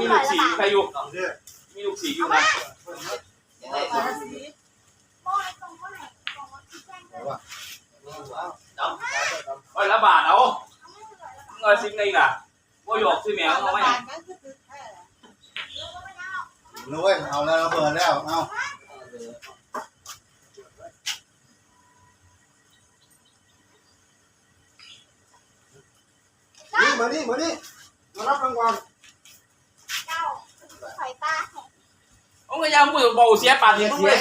มีลูกสีใครอยู่สองเดือนมีลูกสีอยู่นะยังไงขอสีเอ้ยละบาทเอาเงินซิงนี่น่ะว่าหยอกซื้อแมวเอาไหมบาทนั้นคือคือแค่รู้เว้ยเอาแล้วระเบิดแล้วเอานี่มานี่มานี่มารับรางวัลเจ้า ไข่ตาเอาเงินยามกูบอกเสียปาทีมึงเลย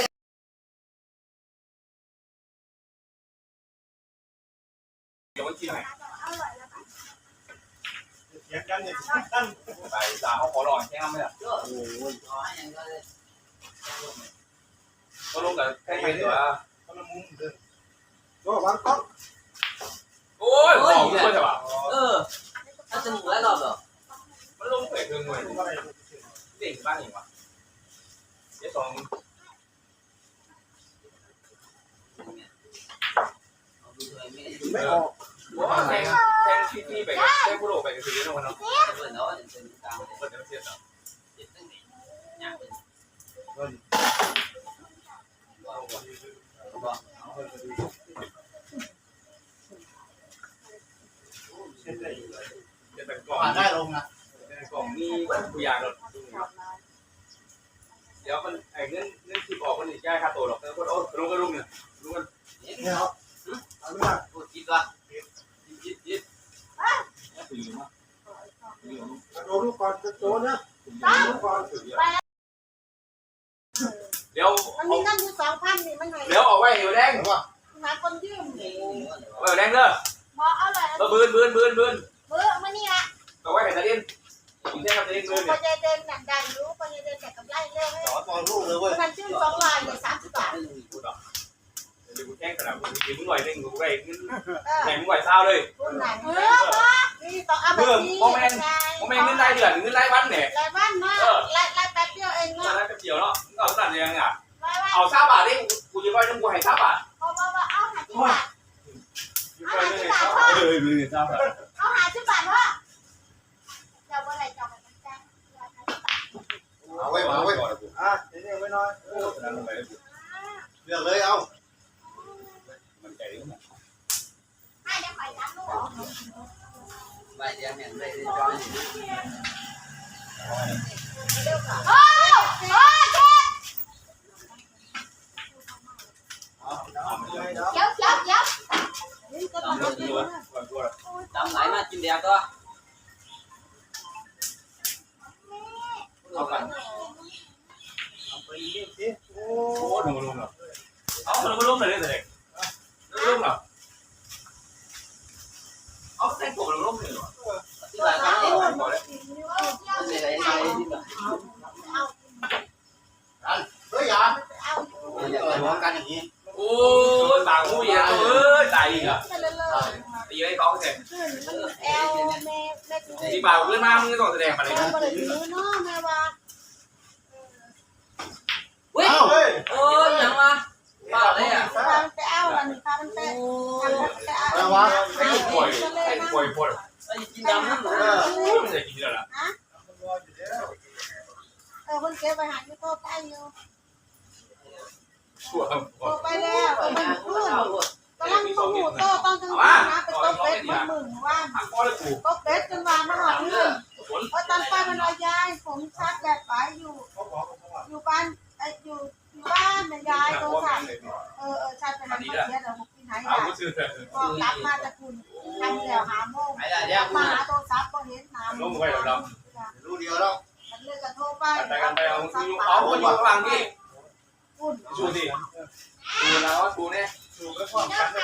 เดี๋ยวมันกินไหนอร่อยแล้วเสียกันเนี่ยเสียกันใส่สามเขาขอลองแค่นั้นไม่ได้โอ้ยขอยังก็เลยเขาลงกับแค่ไปตัวคนละมุมเดินก็วางก๊อกโอ้ยบอกกูใช่ป่ะเออถ้าจะหมูแล้วรอบเหรอมันลงเผยเงินเว้ย เด็กบ้านอย่างวะเดี๋ยวสองไม่ออกว่าแทงแทงที่ที่ไปแทงผู้โดไปกันทีนี้วันนั้นเปิดเนาะเป็นกลางเลยเปิดเดี๋ยวเสียต่อเจ็บตั้งแต่ยังเป็นบอกเส้นได้อยู่เดี๋ยวแต่กล่องได้ลงนะกล่องนี่ผู้ยางเรา เดี๋ยวมันไอ้เงินเงินที่ออกมันอีกแค่ค่าตัวหรอกแต่คนโอ้ลุงก็ลุงเนี่ยลุงกันเนี่ยเอาเอาลูกมาพูดคิดว่ายิบยิบถือมาถือมาโดนลูกก่อนจะโดนนะลูกก่อนเดี๋ยวมันมีนั่นอยู่สองพันนี่มันไงเดี๋ยวออกไว้เดี๋ยวแดงห็นป่ะหาคนยืมนี่เอาไว้แดงเด้อบอกอร่อยเออบืนบืนบืนบืนบื่อมานี่ละเอาไว้ให้ตาเด่น กินแค่กับตาเด่นบืนพเนี่อยจะเดินหนักดันรู้พอจะเดินแต่กำไรเรื่องสอนตอนลูกเลยเว้ยมันชื่อสองลายเลยสามสิบบาทกูดอกเดี๋ยวกูแข่งขนาดกูกินมึงหน่อยนึงกูไปเงินเออแข่งมึงไหวเศร้าเลย รุ่นไหนเบื่อนี่ต้องเอาแบบนี้ผมไม่เงินได้เดือนเงินได้วันเนี่ย รายวันเนาะรายรายแป๊บเดียวเอง ตอน เนาะ นั้นก็เจียวเนาะมึงเอาขนาดยังอะ ว่าว่า เอาซาบาทดิกูจะไปนึงกูให้ซาบาท เอาว่าว่าเอาหาที่บาท เออมือซาบาท เอาหาที่บาทว่าเจ้าบ่ไรเจ้าบ่จ้าง เอาไว้เอาไว้อะเดี๋ยวไว้น้อยเลือกเลยเอา มันใจดีมาก ให้ได้ไข่ ตาลูกใบเดียวเนี่ยไม่ได้จ เดี๋ยวรวมกันอย่างนี้โอ้ยบางหูยเอ้ยตายอีกอะไปเลยเลยตีให้เขาเสร็จแอลแม่แม่ถือที่บ่าวเพื่อนมามึงต้องแสดงมาเลยนะบริถือเนาะแม่ว่าเฮ้ยเอาเฮ้ยโอ้ยยังมาบ้าเลยอะพามันไปเอาอันนี้ามันไปทำไปเอาอะไรวะไอ้ป่วยไอ้ป่วยปวดไอ้กินดำนั่นเหรอไม่ได้กินแล้วล่ะเออคนเก็บไปหาที่โต๊ะไปอยู่ ต๊ะไปแล้วเออมันขึ้นกำลังตูโตตอนกลางคืนนะเป็นต๊ะเป็ดมันหมื่นว่านหักคอเลยกูต๊ะเป็ดจนวามาหอดนี่เลยฝนเพราะตอนไปมันลอยยายผมชักแบบไปอยู่ อยู่บ้านไออยู่อยู่บ้านนะยายโทรศัพท์เออเออชักไปหาเสียเดี๋ยวผมกินหายเอายากูซื้อเถอะก็กลับมาจะคุณทำแล้วหาโมงมาหาโทรศัพท์ก็เห็นน้ำล้มไว้ดรู้เดียวแล้วมันเลยจะโทรไปกันไปเอาอยู่เอาคนอยู่ข้างหลังนี่ คุณชูสิชูแล้วชูเนี่ยสูบไปพร้อมกันเลย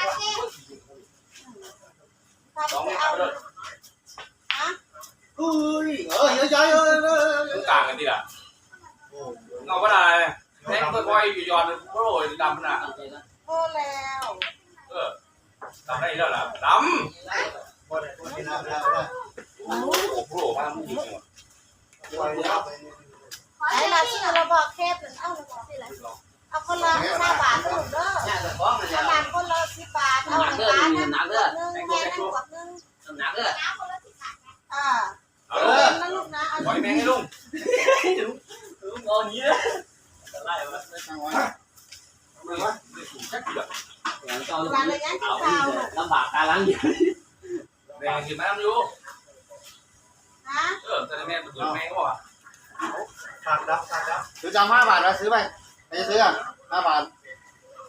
ว่าสองไปนี่เอาเอาเลยเฮ้ยเออเยอะใจเออเออตรงกลางกันดีล่ะเงาก็ได้แทงค่อยๆอยู่ย้อนโอ้ยดำนะโทรแล้วเออดำได้แล้วล่ะดำโอ้โหโผล่มามึงยิงปล่อยแล้ว ไอ้ลาชื่อเราบอกแคบหนึ่งเอ้าเราบอกสิละเอาคนละห้าบาทถูกเด้อขนาดคนละสิบบาทเอาหนึ่งล้านนะหนึ่งแม่นั่งกดนึงหนักเลยน้ำคนละสิบบาทนะเออาเลยลูกนะอาไว้แม่ให้ลุงลุงงอนี้เลยไล่มไม่ตั้งไวทำไมวะไม่ถูกแค่เกือบหลังเก่าลำบากตาล้างอยู่ลำบากสิแม่ลูกฮะเออแต่แม่มันโดนแม่ก็บอก ขาดดับขาดดับซื้อจำห้าบาทนะซื้อไปใครจะซื้ออะห้าบาท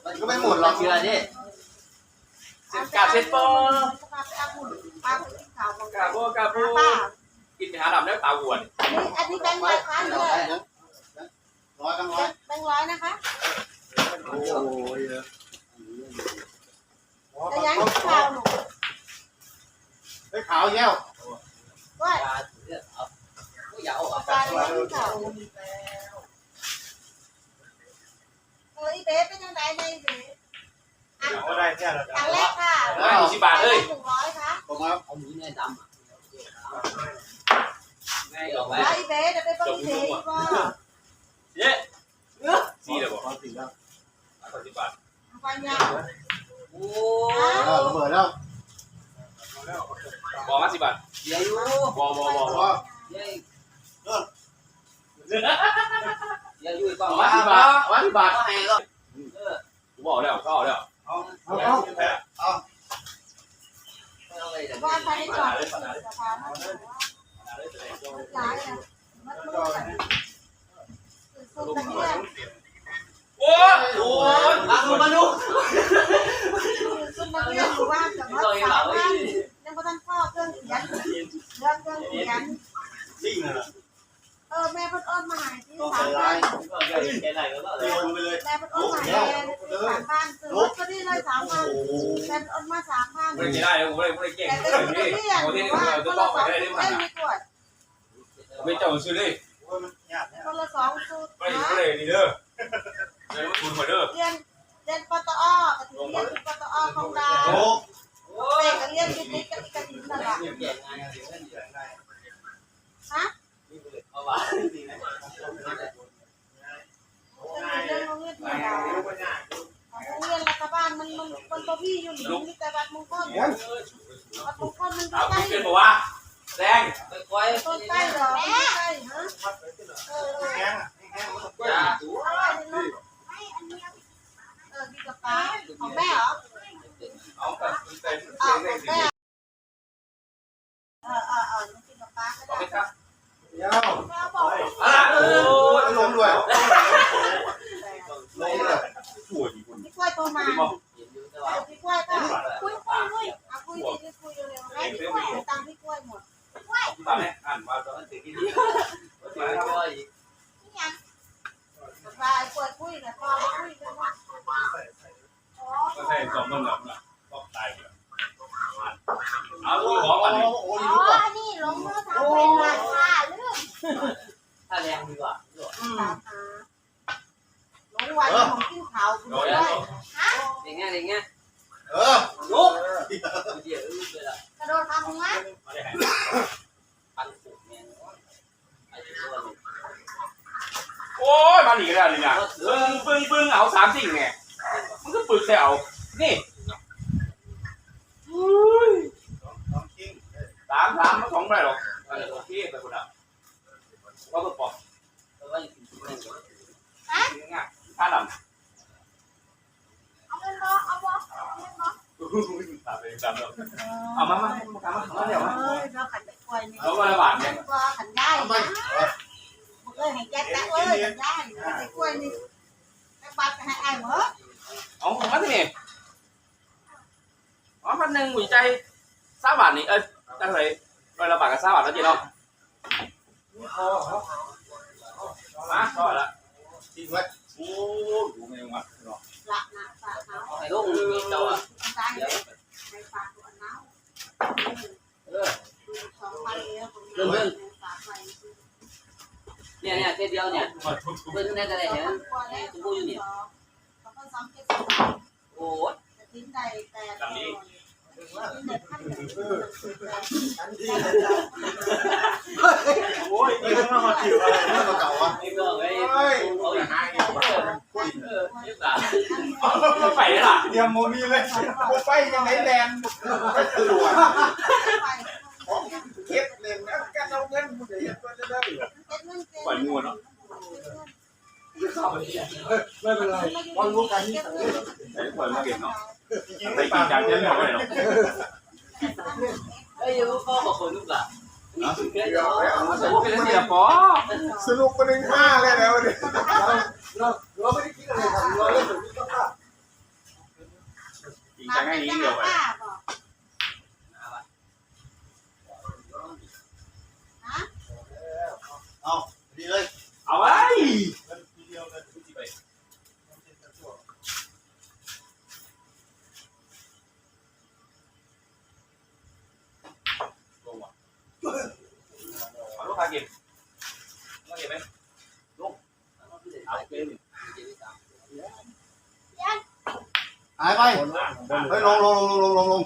มันก็ไม่หมดหรอกเชื่อดิเซ็นกาเซ็นปอป้าไปเอาหุ่นป้าไปกินข้าวของกาโบกาโบป้ากินไปหาดำแล้วตาหวนอันนี้อันนี้แบงค์ร้อยพันเลยร้อยตั้งร้อยแบงค์ร้อยนะคะโอ้ยระยะที่เก่าหนูไอ้ขาวแย้วว่า เอาอย่าเอาออกปลาระยะที่เก่าเอออีเบ๊เป็นยังไงในเบ๊ก็ได้แค่ละอันแรกค่ะร้อยสิบบาทเลยหนึ่งร้อยค่ะผมมาเอาหมูเนี่ยดำไม่ออกไปร้เบ๊เดี๋ยวไปเบิ้งเบ๊ก็เย้สี่เลยบอกสี่แล้วสามสิบบาทฟันยาโอ้เออระเบิดแล้วบอกมาสิบบาทเดี๋ยวอยู่บอกบอกบอกพ อเดี๋ยวเดี๋ยวอยู่ก่อนมาสิบบาทมาสิบบาทก็ให้ก็เออกูบอกแล้วเขาเอาแล้วเอาเอาเอาเอาไม่เอาไปแต่ว่าภายในจอดสถานะหลายอะมันมือกันสุดตะเกียบโอ้ยโอ้ยมาดูมาดูสุดตะเกียบอยู่บ้านแต่ว่าสามพันยังไม่ทันพ่อเครื่องเขียนเรื่องเครื่องเขียนซิ่งเลยเออแม่พ่ออ้อนมาหายที่ต้องสาใส่มพัลานยก็เดี๋ยวแกไหนก็เลโยยนไปเลยแม่พ่ออ้อนมาหายที่สามพันซื้อรถก็ได้เลยสามพันโอ้โหแม่อ้อนมาสามพันไม่ได้เลยกูไม่ได้ไม่ได้เก่งแต่ไม่ก็ได้ซื้อนี่เรียนเขาหรืที่อนี่ว่าเราคจะนบอละกสองไปได้ชุดด้วยไม่มีกวดไม่เจ้าซื้อเลยโอ้ยมันยากเนี่ยคนละสองชุดไม่นะไม่ได้ดีเด้อเดี๋ยวมันคุณมาเด้อเรียนเรียนปตอกับถึงเรียนปตอของดาวโอ้โอ้เด็ยกก็เรียนดิบกับกระถิ่นนั่นแหละแกงานฮะ เอาว่าเรื่องโรงเรียนธรรมดาโรงเรียนรัฐบาลมันมันมันตัวพี่อยู่หรือมีแต่บัตรมงคลบัตรมงคลมันเอาใกล้คุณเป็นบอกว่าแดงไปคอย ต้นใกล้เหรอไม่ใก พี่กล้วยโทรมาดีบอกเห็นอยู่แต่ว่าพี่กล้วยก็คุยคุยคุยเอาคุยดีคุยเร็วๆให้พี่กล้วยตังพี่กล้วยหมดตามนี้อ่านมาตอนนั้นสิ่งที่ดีเดี๋ยวก็อีกสบายเปิดคุยนะพอคุยกันว่าอ๋อก็ใช่สองต้นแล้วนะก็ตายเลยเอาดูขโอ้องก่อนโห นี่ โอ้ อ๋ ยรู้ป่ะ อ นี่ลงมือทำเป็นราคาเรื่อง ถ้าแรงดีกว่า ตามหาหลงวันของกินขาวคุณ โด ด้ น วย อย่างเงี้ยอย่างเงี้ย เออ ลุกเดี๋ยวเลยละ กระโดดทำมึงนะ มาได้ไหน พันสุกเนี่ยไอ้ตัวนี้ โอ้ย มาหนีแล้วนี่นะปึ้งปึ้งปึ้งเอาสามสิ่งไงมันก็ปึกแต่เอา นี่องคิงสามสามมันสองไม่หรอกอะไรโอเคไปคนละก็ตัวปอกเพราะว่าอยู่ที่นั่นง่ายท่าดำเอาเงินบอเอาบอเอาเงินบอตามไปตามเราเอามามามาตามมามาเดี๋ยวมาเอ้ยเราขันไปกล้วยนี่เอาละบาทเนี่ยก็ขันได้ ทำไมนะมึงเอ้ยให้แจ๊คแจ๊คเอ้ยขันได้ไปกล้วยนี่แจ๊คบัตรให้ไอ้เหรอเอาของมันนี่อ๋อพันหนึ่งหัวใจสาม บาทนี่เอ้ยตั้งไหนวันละบาทกับสามบาทแล้วจีเนาะมาต่อละทิ้งไว้โอ้ดูไม่ยังมาเนาะละนะฝากเขาเอาให้ลุงมีเจ้าอะตายเดี๋ยวไปฝากตัวน้าเออสองพันเองคนนี้ฝากไปเนี่ยเนี่ยเดียวเนี่ยมาทุบทุบเพิ่นได้ก็ได้เดี๋เห็ยวนก่อนแล้วกูอยู่นี่เขาก็ซ้ำเก็บโอ้ยจะทิ้งใดแต่ทิ้งเด็ดขั้นเด็ดอันที่โอ้ยนี่มันมาถิวอะไรเรื่องเก่าอะนี่ก็ไอ้เฮ้ยเอาอีกหาเออเออยี่สิบเอาไปล่ะเตรียมโมมีเลยไปยังไงแลนด์ตรวจเก็บเล่นแล้วกันเอาเงินมึงจะเห็นก็จะได้ ปล่อยงูเนาะ ไม่เป็นไรวันรู้กันนี่ไอ้ปล่อยมาเก็บเนาะไปกินกันเยอะไม่ได้หรอกเอ้ยพ่อบอกคนลูกหล่ะเดี๋ยวไปเอาโอ้เป็นเสียปอสนุกประเด็นห้าแล้วแล้วเนี่ ไปไปเฮ้ยลงลงลงลงลงลง